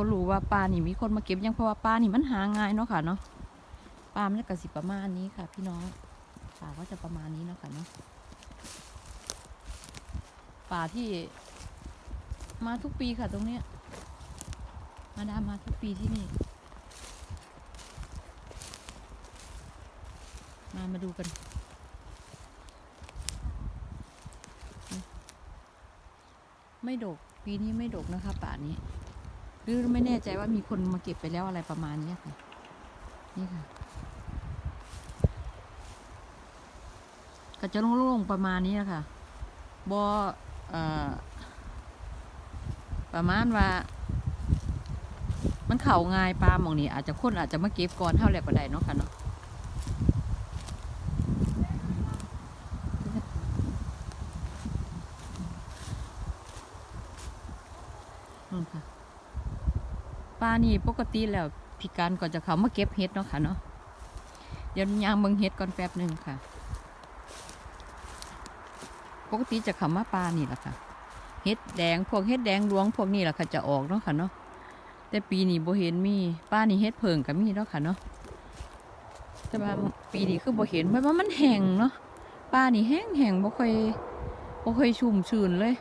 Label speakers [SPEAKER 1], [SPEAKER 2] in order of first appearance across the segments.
[SPEAKER 1] บ่รู้ว่าปลานี่มีคนมาเก็บยังเพราะว่าปลานี่มันหาง่ายเนาะค่ะเนาะปลามันก็สิประมาณนี้ค่ะ พี่น้องปลาก็จะประมาณนี้เนาะค่ะเนาะปลาที่มาทุกปีค่ะตรงเนี้ยมาดามาทุกปีที่นี่ มามาดูกันไม่ดก ปีนี้ไม่ดกนะคะป่านี้ รือไม่แน่ใจว่ามีคนมาเก็บไปแล้วอะไรประมาณนี้ค่ะ นี่ค่ะ ก็จะโล่งๆประมาณนี้ค่ะบอประมาณว่า มันเข่าง่ายปลาหมองนี้อาจจะคนอาจจะมาเก็บก่อนเท่าแหลกก็ได้เนาะค่ะเนาะนู่นค่ะ ปลานี่ปกติแล้วพี่การก่อนจะเขามาเก็บเห็ดเนาะค่ะเนาะเดี๋ยวยางเบิงเห็ดก่อนแป๊บหนึ่งค่ะ ปกติจะเขามาปลานี่แหละค่ะเห็ดแดงพวกเห็ดแดงหลวงพวกนี้แหละค่ะจะออกเนาะค่ะเนาะแต่ปีนี้บ่เห็นมีป้านี่เห็ดเพิงกับมีเนาะค่ะเนาะแต่ว่าปีนี้คือบ่เห็นเพราะว่ามันแห้งเนาะป้านี่แห้งแห้งบ่ค่อยบ่ค่อยชุ่มชื้นเลย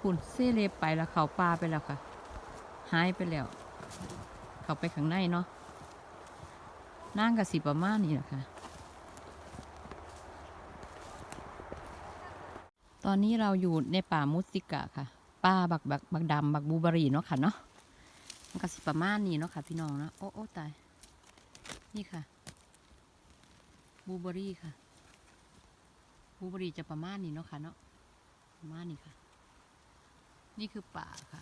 [SPEAKER 1] คุณเซเลบไปแล้วเขาปลาไปแล้วค่ะ หายไปแล้ว เขาไปข้างในเนาะนั่งกับสิประมาณนี้แหละค่ะ ตอนนี้เราอยู่ในป่ามุสิกะค่ะ ป่าบักบักบักดำบักบูบรีเนาะค่ะเนาะมันก็สิประมาณนี้เนาะค่ะพี่น้องเนาะโอ้โอ้ตาย นี่ค่ะ บูเบอรี่ค่ะ บูเบอรี่จะประมาณนี้เนาะค่ะเนาะประมาณนี้ค่ะ นี่คือป่าค่ะ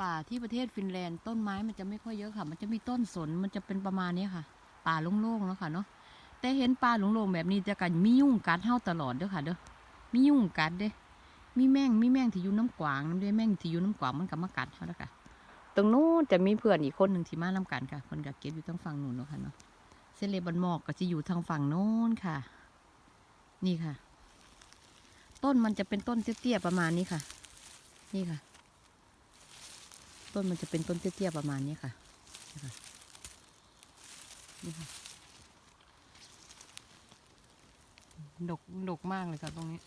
[SPEAKER 1] ป่าที่ประเทศฟินแลนด์ต้นไม้มันจะไม่ค่อยเยอะค่ะ มันจะมีต้นสนมันจะเป็นประมาณนี้ค่ะ ป่าโล่งๆเนาะค่ะเนาะแต่เห็นป่าโล่งๆแบบนี้จะกันมียุ่งกัดเฮาตลอดเด้อค่ะเด้อมียุ่งกัดเด้มีแมงมีแมงที่อยู่น้ำกวางน้ำด้แมงที่อยู่น้ำกวางมันก็มากัดเขาแล้วค่ะ ตรงนู้นจะมีเพื่อนอีกคนหนึ่งที่มาน้ำกันค่ะ คนกับเก็บอยู่ทางฝั่งนู้นเนาะค่ะเนาะเซเลบันหมอกก็จะอยู่ทางฝั่งโน้นค่ะ นี่ค่ะ ต้นมันจะเป็นต้นเตี้ยๆประมาณนี้ค่ะ นี่ค่ะ ต้นมันจะเป็นต้นเตี้ยๆประมาณนี้ค่ะนี่ค่ะดกดกมากเลยค่ะตรงนี้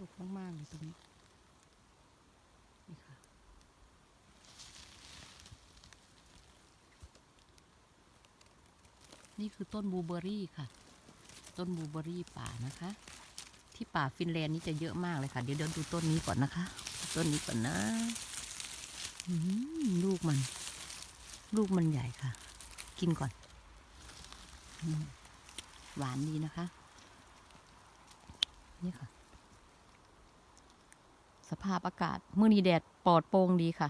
[SPEAKER 1] ดกมากๆเลยตรงนี้นี่ค่ะนี่คือต้นบูเบอรี่ค่ะ ต้นบูเบอรี่ป่านะคะ ที่ป่าฟินแลนด์นี่จะเยอะมากเลยค่ะ เดี๋ยวเดินดูต้นนี้ก่อนนะคะ ต้นนี้ก่อนนะลูกมัน ลูกมันใหญ่ค่ะ กินก่อน หวานดีนะคะ นี่ค่ะ สภาพอากาศมื่อนี้แดดปลอดโปร่งดีค่ะ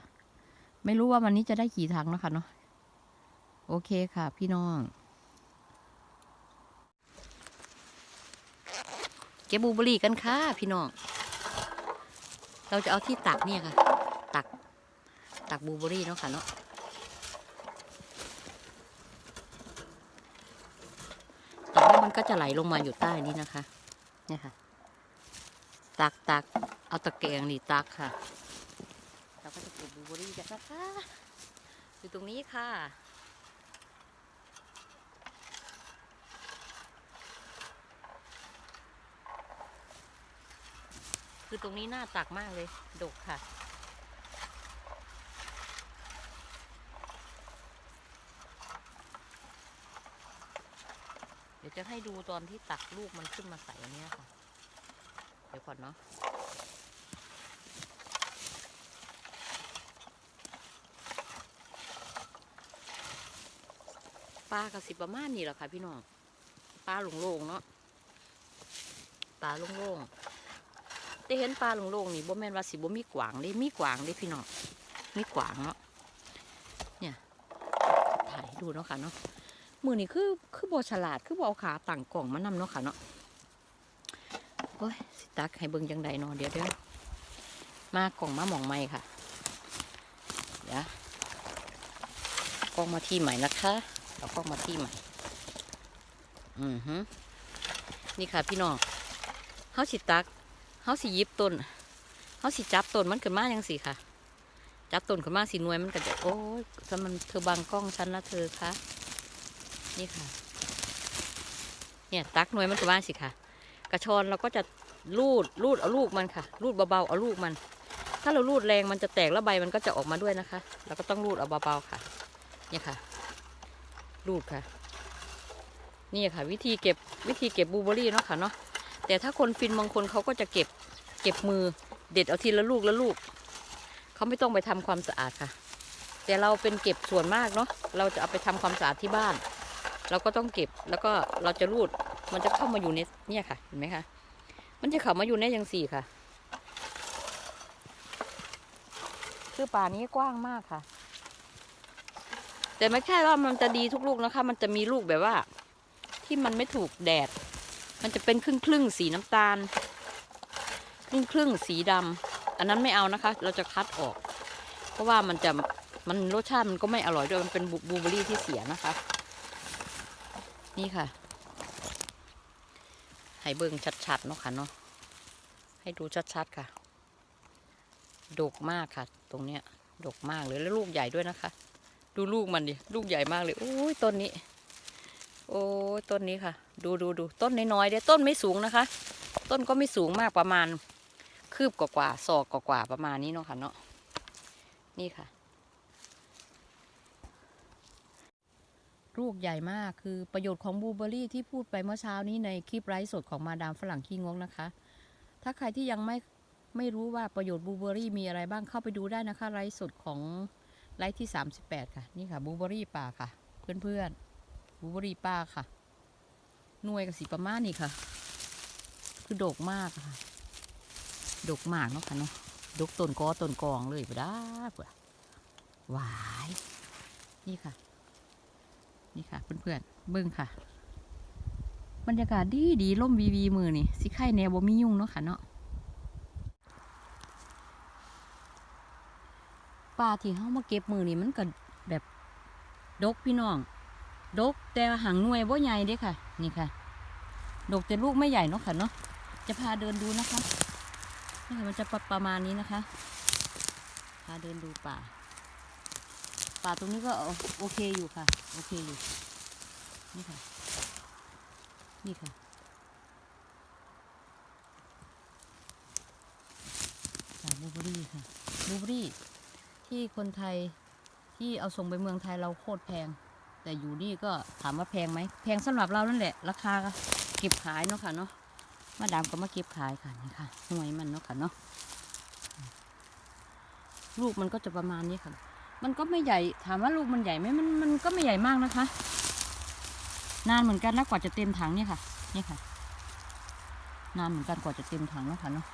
[SPEAKER 1] ไม่รู้ว่าวันนี้จะได้กี่ถังนะคะเนาะโอเคค่ะ พี่น้อง ก็บบูเบอรี่กันค่ะพี่น้อง เราจะเอาที่ตักเนี่ยค่ะ ตัก ตักบูเบอรี่เนาะค่ะเนาะ ตักแล้วมันก็จะไหลลงมาอยู่ใต้นี้นะคะ เนี่ยค่ะ ตักตักเอาตะแกรงนี่ตักค่ะ เราก็จะเก็บบูเบอรี่กันนะคะ อยู่ตรงนี้ค่ะ คือตรงนี้น่าตักมากเลยดกค่ะ เดี๋ยวจะให้ดูตอนที่ตักลูกมันขึ้นมาใส่อันเนี้ยค่ะ เดี๋ยวก่อนเนาะปลากระสิบประมาณนี้แหละค่ะพี่น้องปลาโล่งๆเนาะปลาโล่งๆ แต่เห็นปลาโล่งๆนี่บ่แม่นว่าสิบ่มีกวางเด้มีกวางเด้พี่น้องมีกวางเนาะเนี่ยถ่ายให้ดูเนาะค่ะเนาะมือนี่คือคือบ่ฉลาดคือบ่เอาขาตั้งกล่องมานำเนาะค่ะเนาะโอ้ยสิตักให้เบิ่งจังใดเนาะเดี๋ยวเดี๋ยวมากล่องมาหมองใหม่ค่ะเดี๋ยวกล้องมาที่ใหม่นะคะเอากล้องมาที่ใหม่อือฮึนี่ค่ะพี่น้องเฮาสิตัก เฮาสิยิบต้นเขาสิจับต้นมันขึ้นมาจังสิค่ะ จับต้นขึ้นมาสีนวยมันก็จะโอ้ยถ้ามันเธอบังกล้องฉันนะเธอคะนี่ค่ะ เนี่ยตักนวยมันขึ้นมาสิค่ะ กระชอนเราก็จะรูดรูดเอาลูกมันค่ะ รูดเบาๆเอาลูกมัน ถ้าเรารูดแรงมันจะแตกแล้วใบมันก็จะออกมาด้วยนะคะเราก็ต้องรูดเอาเบาๆค่ะ เนี่ยค่ะ รูดค่ะ นี่ค่ะ วิธีเก็บวิธีเก็บบูเบอรี่เนาะค่ะเนาะ แต่ถ้าคนฟินบางคนเขาก็จะเก็บเก็บมือเด็ดเอาทีละลูกละลูก เขาไม่ต้องไปทำความสะอาดค่ะ แต่เราเป็นเก็บส่วนมากเนาะเราจะเอาไปทำความสะอาดที่บ้าน เราก็ต้องเก็บแล้วก็เราจะรูดมันจะเข้ามาอยู่ในเนี่ยค่ะเห็นไหมคะมันจะเข้ามาอยู่ในยังสี่ค่ะ คือป่านี้กว้างมากค่ะ แต่ไม่ใช่ว่ามันจะดีทุกลูกนะคะ มันจะมีลูกแบบว่า ที่มันไม่ถูกแดด มันจะเป็นครึ่งครึ่งสีน้ำตาล ครึ่งครึ่งสีดำอันนั้นไม่เอานะคะ เราจะคัดออก เพราะว่ามันจะมันรสชาติมันก็ไม่อร่อยด้วยมันเป็นบลูเบอรรี่ที่เสียนะคะ นี่ค่ะ ให้เบิ่งชัดๆเนาะค่ะเนาะให้ดูชัดๆค่ะดกมากค่ะ ตรงเนี้ยดกมากเลยแล้วลูกใหญ่ด้วยนะคะ ดูลูกมันดิลูกใหญ่มากเลยโอ้ยต้นนี้ โอ้ต้นนี้ค่ะ ดูดูดูต้นน้อยๆเดียวต้นไม่สูงนะคะ ต้นก็ไม่สูงมากประมาณ คืบกว่าๆศอกกว่าๆประมาณนี้เนาะค่ะเนาะนี่ค่ะ ลูกใหญ่มากคือประโยชน์ของบลูเบอรี่ที่พูดไปเมื่อเช้านี้ในคลิปไร้สดของมาดามฝรั่งขี้งกนะคะ ถ้าใครที่ยังไม่ไม่รู้ว่าประโยชน์บลูเบอรี่มีอะไรบ้างเข้าไปดูได้นะคะไร้สดของไลฟ์ที่ 38 ค่ะ นี่ค่ะบลูเบอร์รี่ป่าค่ะ เพื่อนๆ บลูเบอรี่ป่าค่ะ หน่วยกับสีประมาณนี่ค่ะ คือดกมากค่ะ ดกมากเนาะค่ะเนาะ ดกต้นกอต้นกองเลยปะด้าปะหวาย นี่ค่ะ นี่ค่ะ เพื่อนๆ เบิ้งค่ะ บรรยากาศดีดีร่มวีวีมือนี่สิไข่แนวบ่มียุ่งเนาะค่ะเนาะป่าที่เขามาเก็บมือนี่มันก็แบบดกพี่น้อง ดกแต่หางหน่วยบ่ใหญ่เด้ค่ะ นี่ค่ะ ดกแต่ลูกไม่ใหญ่เนาะค่ะเนาะจะพาเดินดูนะคะนี่ค่ะมันจะประประมาณนี้นะคะ พาเดินดูป่า ป่าตรงนี้ก็โอเคอยู่ค่ะ โอเคอยู่ นี่ค่ะ นี่ค่ะสายบลูเบอรี่ค่ะบลูเบอรี่ที่คนไทยที่เอาส่งไปเมืองไทยเราโคตรแพง แต่อยู่นี่ก็ถามว่าแพงไหมแพงสำหรับเรานั่นแหละ ราคาเก็บขายเนาะค่ะเนาะมาดามก็มาเก็บขายค่ะนี่ค่ะห่วยมันเนาะค่ะเนาะลูกมันก็จะประมาณนี้ค่ะ มันก็ไม่ใหญ่ถามว่าลูกมันใหญ่ไหมมันมันก็ไม่ใหญ่มากนะคะ นานเหมือนกันนะกว่าจะเต็มถังเนี่ยค่ะนี่ค่ะ นานเหมือนกันกว่าจะเต็มถังเนาะค่ะเนาะ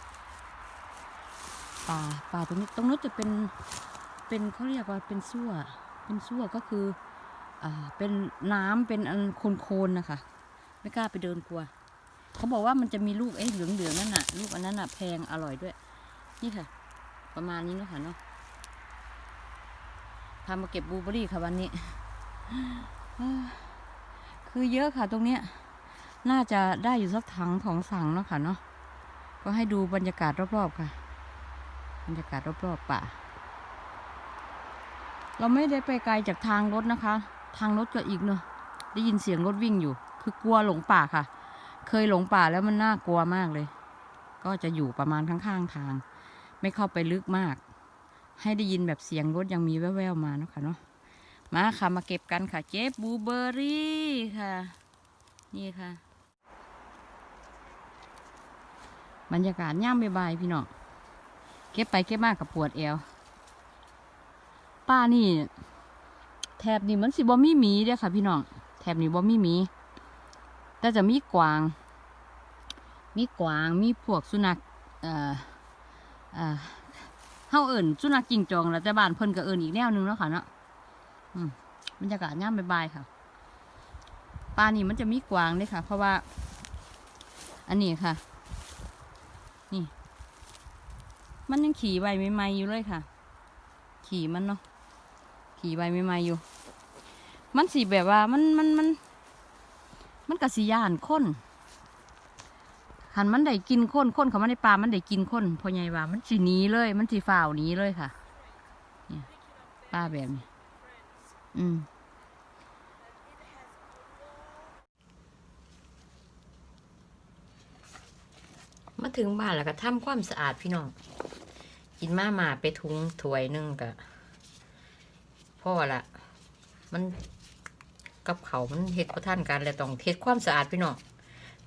[SPEAKER 1] ป่าป่าตรงนี้ตรงนู้นจะเป็นเป็นเขาเรียกว่าเป็นซั่วเป็นซั่วก็คือ เป็นน้ำเป็นอันโคนๆนะคะ ไม่กล้าไปเดินกลัว เขาบอกว่ามันจะมีลูกไอ้เหลืองๆนั่นน่ะ ลูกอันนั้นน่ะแพงอร่อยด้วย นี่ค่ะ ประมาณนี้เนาะค่ะเนาะพามาเก็บบลูเบอรี่ค่ะวันนี้ คือเยอะค่ะตรงเนี้ย น่าจะได้อยู่สักถังของสังเนาะค่ะเนาะ ก็ให้ดูบรรยากาศรอบๆค่ะ บรรยากาศรอบๆป่า เราไม่ได้ไปไกลจากทางรถนะคะ ทางรถก็อีกเนาะได้ยินเสียงรถวิ่งอยู่ คือกลัวหลงป่าค่ะ เคยหลงป่าแล้วมันน่ากลัวมากเลย ก็จะอยู่ประมาณข้างๆทาง ไม่เข้าไปลึกมาก ให้ได้ยินแบบเสียงรถยังมีแว่วๆมาเนาะค่ะเนาะมาค่ะมาเก็บกันค่ะ เก็บบลูเบอรี่ค่ะ นี่ค่ะ บรรยากาศย่ามบายพี่น้องเก็บไปเก็บมากกับปวดเอวป้านี่ แถบนี้มันสิบ่มีหมีเด้อค่ะพี่น้องแถบนี้บ่มีหมีแต่จะมีกวาง มีกวางมีพวกสุนัขเอ่อเอ่อเฮาเอิ่นสุนัขจิงจองแล้วแต่บ้านเพิ่นก็เอิ่นอีกแนวนึงเนาะค่ะเนาะบรรยากาศย่ามบายๆค่ะปลานี่มันจะมีกวางเลยค่ะ เพราะว่า อันนี้ค่ะ นี่ มันยังขี่ใบใหม่ๆอยู่เลยค่ะ ขี่มันเนาะ ขี่ใบใหม่ๆอยู่ มันสีแบบว่ามันมันมัน มันกระสีย่านคนขคันมันได้กินคนคนเขามาในป่ามันได้กินคนพอใหญ่ว่า มันสิหนีเลย มันสิฝ่าวหนีเลยค่ะเนี่ยป้าแบบนี้ อืมมาถึงบ้านแล้วก็ทำความสะอาดพี่น้อง กินมามาไปทุงถ้วยหนึงกะ พ่อละมันกับเขามันเฮ็ดพระท่านกันแล้วต้องเฮ็ดความสะอาดพี่น้อง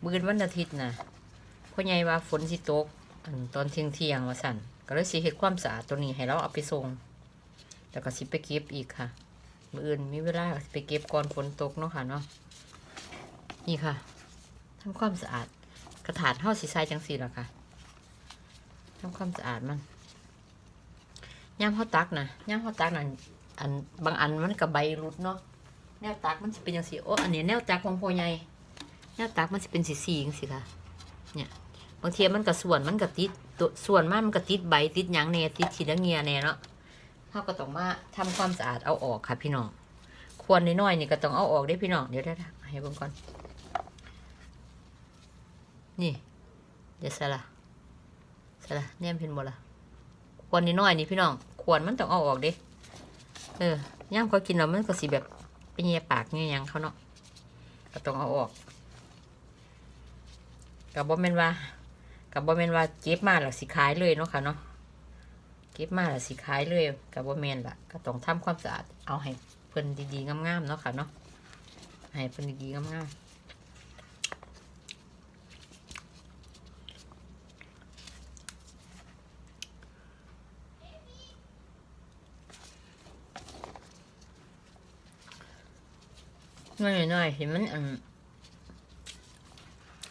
[SPEAKER 1] มื้อวันอาทิตย์นะพ่อใหญ่ว่าฝนสิตกตอนเที่ยงเที่ยงว่าสั่นก็เลยสิเฮ็ดความสะอาดตัวนี้ให้เราเอาไปส่งแล้วก็สิไปเก็บอีกค่ะมื้ออื่นมีเวลาก็ไปเก็บก่อนฝนตกเนาะค่ะเนาะนี่ค่ะทำความสะอาด กระถาดเท่าสีใสจังสีล่ะค่ะทำความสะอาดมันย่ามเขาตักนะย่ามเขาตักนะ อันบางอันมันกับใบรุดเนาะแนวตักมันจะเป็นจังสีโอ้อันนี้แนวตักของพ่อใหญ่แนวตักมันจะเป็นสีสีจังสีค่ะเนี่ยบางทีมันกับส่วนมันกับติดตัวส่วนมากมันกับติดใบติดหยางแน่ติดขีดเงียแน่เนาะเขาก็ต้องมาทำความสะอาดเอาออกค่ะ พี่น้องควรน้อยๆนี่ก็ต้องเอาออกได้พี่น้องเดี๋ยวได้ให้เบิ่งก่อนนี่เดี๋ยวสละสละเนี่ยเพิ่นบ่ละควรนิดน่อยนี่พี่น้องควรมันต้องเอาออกเด้ เออย่ามเขากินแล้วมันก็สิแบบเปเยียปากเงียหยังเขาเนาะก็ต้องเอาออกกับบอมเมนว่ากับบอมเมนว่าเก็บมาหลักสิขายเลยเนาะค่ะเนาะเก็บมาหลักสิขายเลยกับบอมเมนล่ะ ก็ต้องทำความสะอาดเอาให้เพิ่นดีๆงามๆเนาะค่ะเนาะให้เพิ่นดีๆงามๆ น้อยๆน้อยๆเห็นมันอัน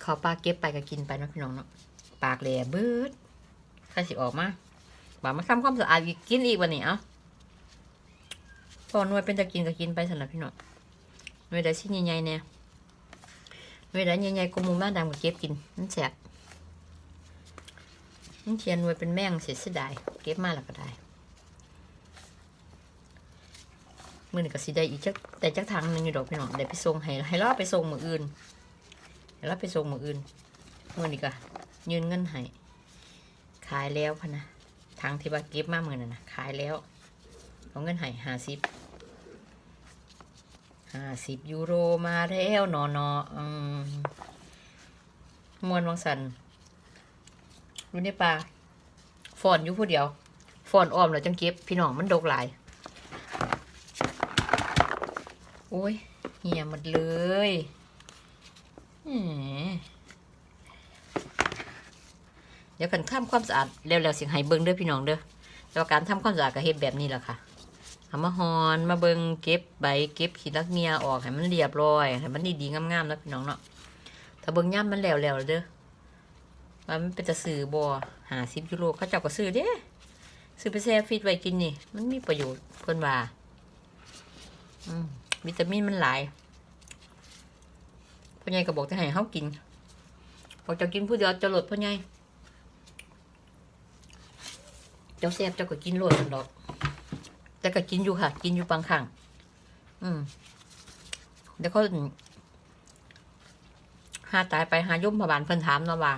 [SPEAKER 1] ขาปลาเก็บไปก็กินไปนะพี่น้องเนาะปากแหล่เบิดใครสิออกมาบามาทำความสะอาดกินอีกวันนี้เอ้าพอหน่วยเป็นตะกินก็กินไปสำหรับพี่น้องหน่วยใดชิ้นใหญ่ๆเนี่ยหน่วยใดใหญ่ๆกว่าหมูแม่ดำก็เก็บกินมันแสบมันเทียนหน่วยเป็นแม่งเสียเสียดายเก็บมาแล้วก็ได้ มือนี่ก็สิได้อีกจักแต่จักทางหนึงอยู่ดอกพี่น้องได้ไปส่งให้ให้เราไปส่งมืออื่นให้เราไปส่งมืออื่นมือนี่ก็ยืนเงินให้ขายแล้วพะนะทางที่ว่าเก็บมามือนั่นนะขายแล้วเอาเงินให้ห้าสิบห้าสิบยูโรมาแล้วนอนอมมวนวังสันอยู่ในป่าฟอนอยู่ผู้เดียวฟอนอ้อมแล้วจังเก็บพี่น้องมันดกหลาย โอ้ยเหี่ยหมดเลยเดี๋ยวกันทำความสะอาดเร็วๆสิให้เบิ้งเด้อพี่น้องเด้อแต่ว่าการทำความสะอาดก็เฮ็ดแบบนี้แหละค่ะเอามาหอนมาเบิ้งเก็บใบเก็บขี้รักเงียออกให้มันเรียบร้อยให้มันดีๆงามๆแล้วพี่น้องเนาะถ้าเบิ้งย่ำมันแล้วๆเด้อว่ามันเป็นจะซื้อบ่หาสิบยูโรเขาเจ้าก็ซื้อเด้ซื้อไปแช่ฟีดไว้กินนี่ มันมีประโยชน์เพิ่นว่า อืม วิตามินมันหลายพ่อใหญ่ก็บอกจะให้เขากินบอกจะกินผู้เดียวจะหลดพ่อใหญ่เจ้าแซ่บเจ้าก็กินโลดดอกแต่ก็กินอยู่ค่ะ กินอยู่บางครั้งอืมเดี๋ยวเขาหาตายไปหาย่มพบาลเพิ่นถามเนาะว่า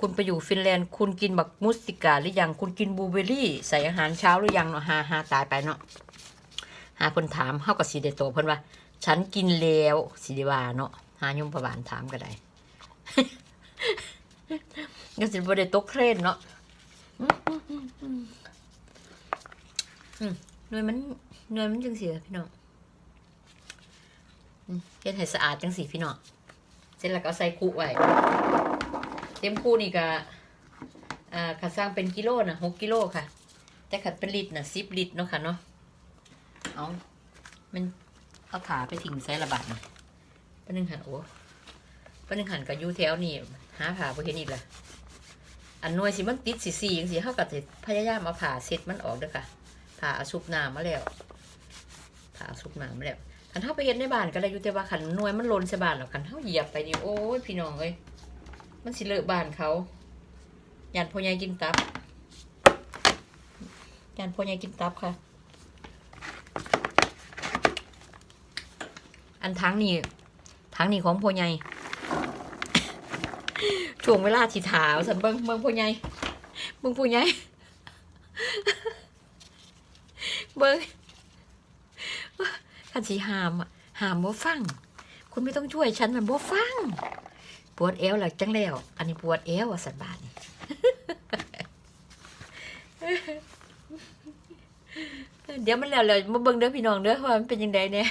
[SPEAKER 1] คุณไปอยู่ฟินแลนด์ คุณกินบักมุสติกาหรือยัง คุณกินบลูเบอร์รี่ ใส่อาหารเช้าหรือยังเนาะหาหาตายไปเนาะ หาคนถามเฮากับสีเดโตวเพิ่นว่า ฉันกินแล้วสิไดีว่าเนาะหายมประบาลถามก็ได้ก็สิบ่ได้ตกเทรนเนาะหน่วยมันหน่วยมันจังสีพี่น้องเฮ็ดให้สะอาดจังสีพี่น้องเสร็จแล้วก็เอาใส่คุไว้เต็มคู่นี่ก็อ่าขัดสร้างเป็นกิโลนะหกกิโลค่ะ แต่ขัดเป็นลิตรนะสิบลิตรเนาะค่ะเนาะ เอา มันเอาขาไปทิ้งใส่ระบาดนะป้านึงหันโอ้ป้านึงหันกับยูแถวนี่หาผ่าบ่เห็นอีกละอันนวยสิมันติดสีสีอย่างสีเขาก็จะพยายามเอาผ่าเสร็จมันออกเด้อค่ะ ผ่าเอาซุปน้ำมาแล้ว ผ่าเอาซุปน้ำมาแล้วคันเท้าไปเห็นในบ้านก็ได้อยู่แต่ว่าขันนวยมันลนใส่บ้านแล้วคันเท้าเหยียบไปนี่โอ้ยพี่น้องเอ้ยมันสิเลอะบ้านเขายานพ่อใหญ่กินตับยานพ่อใหญ่กินตับค่ะ อันทั้งนี้ทั้งนี้ของพ่อใหญ่
[SPEAKER 2] ช่วงเวลาที่ถาวสันเบิงเบิงผู้ใหญ่เบิงผู้ใหญ่เบิงคันสีหามอะหามบ่ฟัง คุณไม่ต้องช่วยฉันมันบ่ฟัง ปวดเอวหลักจังแล้ว อันนี้ปวดเอวอะสันบาทนี่เดี๋ยวมันแล้วเลยมาเบิ่งเด้อพี่น้องเด้อว่ามันเป็นยังไงเนี่ย